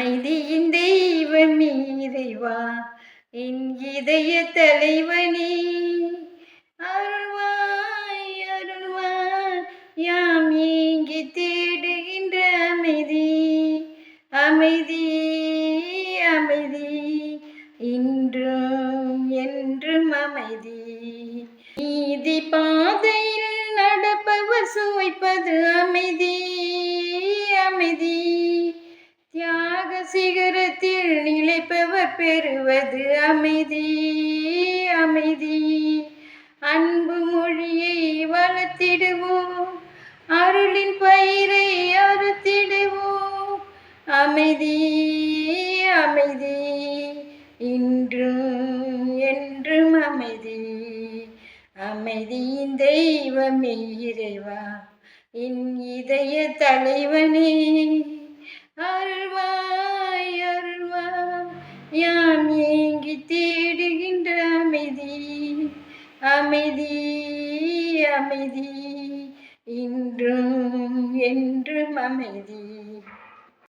அமைதியின் தெய்வம் இறைவா என் இதய தலைவனே அருள்வாய் அருள்வாய் யாம் ஏங்கி தேடுகின்ற அமைதி. அமைதி அமைதி. இன்றும் என்றும் அமைதி. நீதி பாதையில் நடப்பவர் சுவைப்பது அமைதி. சிகரத்தில் நிலைப்பவர் பெறுவது அமைதி அமைதி. அன்பு மொழியை வளர்த்திடுவோம் அருளின் பயிரை அறுத்திடுவோம். அமைதி அமைதி. இன்றும் என்றும் அமைதி. அமைதியின் தெய்வமே இறைவா என் இதய தலைவனே. அமைதி அமைதி. இன்றும் என்றும் அமைதி.